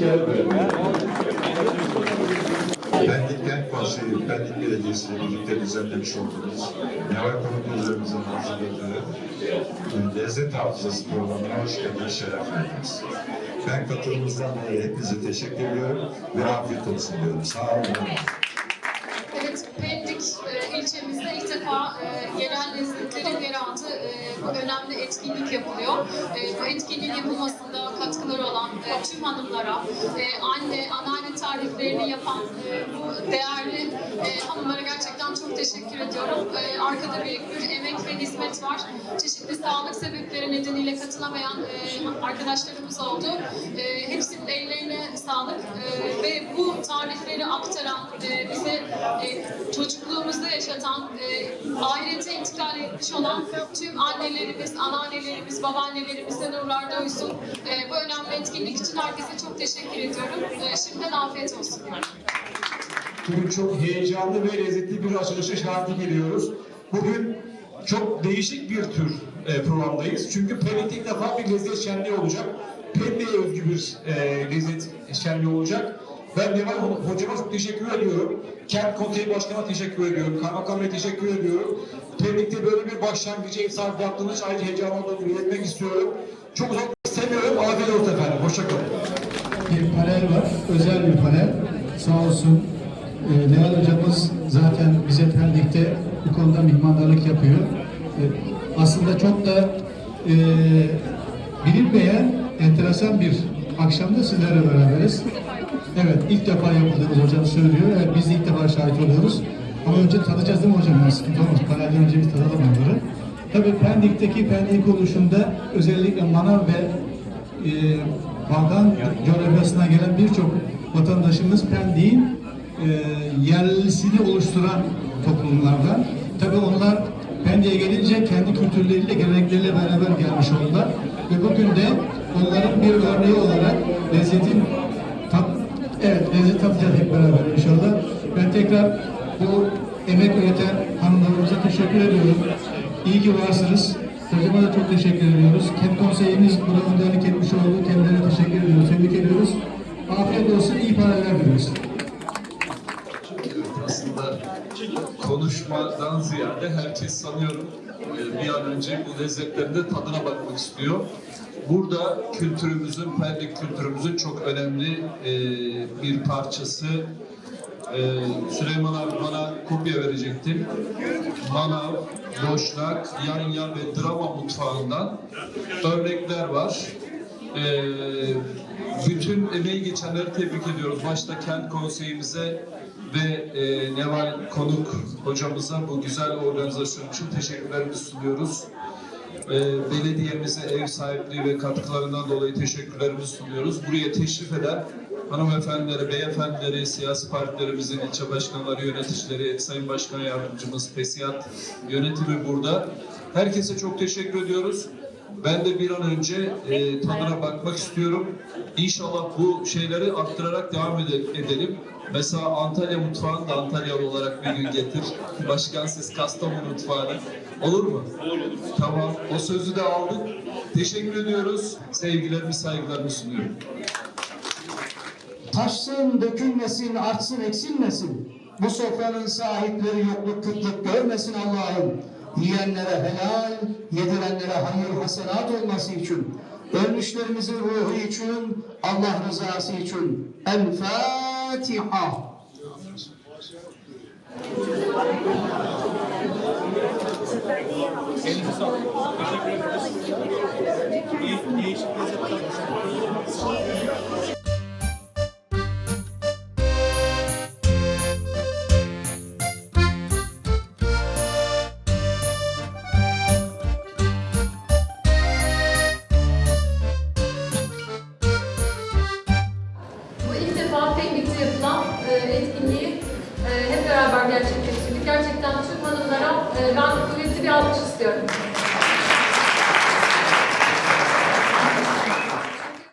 Pendik Kent Konseyi, Pendik Belediyesi ile birlikte düzenlemiş olduğumuz Neval Konuklarımızın hazırladığı e, Lezzet Hafızası programına hoş geldiniz, şeref verdiniz. Ben katılımınızdan dolayı hepinize teşekkür ediyorum ve afiyet olsun diyorum. Sağ olun. Defa e, yerel lezzetlerin yer aldığı e, bu önemli etkinlik yapılıyor. E, bu etkinliğin yapılmasında katkıları olan tüm hanımlara, anne, anneanne tariflerini yapan bu değerli e, hanımlara gerçekten çok teşekkür ediyorum. Arkada büyük bir emek ve hizmet var. Çeşitli sağlık sebepleri nedeniyle katılamayan arkadaşlarımız oldu. E, hepsinin ellerine sağlık ve bu tarifleri aktaran, bize çocukluğumuzda yaşatan, e, ahirete intikal etmiş olan tüm annelerimiz, anneannelerimiz, babaannelerimiz de nurlarda uysun. E, bu önemli etkinlik için herkese çok teşekkür ediyorum. E, şimdiden afiyet olsun. Bugün çok heyecanlı ve lezzetli bir açılışa şahitlik ediyoruz. Bugün çok değişik bir tür e, programdayız. Çünkü Pendik'te ilk defa bir lezzet şenliği olacak. Pendik'e özgü bir e, lezzet şenliği olacak. Ben Neval Ho- Hocama teşekkür ediyorum. Kent Konseyi Başkanı'na teşekkür ediyorum. Kaymakam Bey'e teşekkür ediyorum. Pendik'te böyle bir başlangıcı ev sahibi yaptığınız ayrıca heyecan olduğunu istiyorum. Çok uzak istemiyorum. Afiyet olsun efendim. Hoşçakalın. bir panel var, özel bir panel. Sağ olsun e, Neval hocamız zaten bize Pendik'te bu konuda mihmandarlık yapıyor. E, aslında çok da e, bilinmeyen enteresan bir akşamda sizlerle beraberiz. Evet, ilk defa yapıldığımız hocam söylüyor. Evet, biz ilk defa şahit oluyoruz. Ama önce tadacağız değil mi hocam? Yani sıkıntı olmaz. Panelden önce biz tadalım onları. Tabii Pendik'teki Pendik oluşunda özellikle manav ve e, Balkan coğrafyasına gelen birçok vatandaşımız Pendik'in e, yerlisini oluşturan toplumlardan. Tabii onlar Pendik'e gelince kendi kültürleriyle, gelenekleriyle beraber gelmiş oldular. Ve bugün de onların bir örneği olarak lezzetin evet lezzet tadacağız hep beraber inşallah. Ben tekrar bu emek üreten hanımlarımıza teşekkür ediyorum. İyi ki varsınız. Hocama da çok teşekkür ediyoruz. Kent konseyimiz buna önderlik etmiş oldu. Kendilerine teşekkür ediyoruz. Tebrik ediyoruz. Afiyet olsun. iyi paralar diliyoruz. aslında konuşmadan ziyade herkes sanıyorum e, bir an önce bu lezzetlerin de tadına bakmak istiyor. Burada kültürümüzün, Pendik kültürümüzün çok önemli e, bir parçası. E, Süleyman abi bana kopya verecektim. Manav, boşnak, yanya ve drama mutfağından örnekler var. Ee, bütün emeği geçenleri tebrik ediyoruz. Başta kent konseyimize ve e, Neval Konuk hocamıza bu güzel organizasyon için teşekkürlerimizi sunuyoruz. Ee, belediyemize ev sahipliği ve katkılarından dolayı teşekkürlerimizi sunuyoruz. Buraya teşrif eden hanımefendileri, beyefendileri, siyasi partilerimizin ilçe başkanları, yöneticileri, Sayın Başkan Yardımcımız, PESİAD yönetimi burada. Herkese çok teşekkür ediyoruz. Ben de bir an önce e, tadına bakmak istiyorum. İnşallah bu şeyleri arttırarak devam ede- edelim. Mesela Antalya mutfağını da Antalyalı olarak bir gün getir. Başkan siz Kastamonu mutfağını. Olur mu? Olur Tamam. O sözü de aldık. Teşekkür ediyoruz. Sevgilerimi, saygılarımı sunuyorum. Taşsın, dökülmesin, artsın, eksilmesin. Bu sofranın sahipleri yokluk, kıtlık görmesin Allah'ım. Yiyenlere helal, yedirenlere hayır, hasenat olması için. Ölmüşlerimizin ruhu için, Allah rızası için. El Fatiha. Bu ilk defa Pendik'te yapılan e, etkinliği e, hep beraber gerçekleştirdik. Gerçekten tüm hanımlara e, ben kuvvetli bir alkış istiyorum.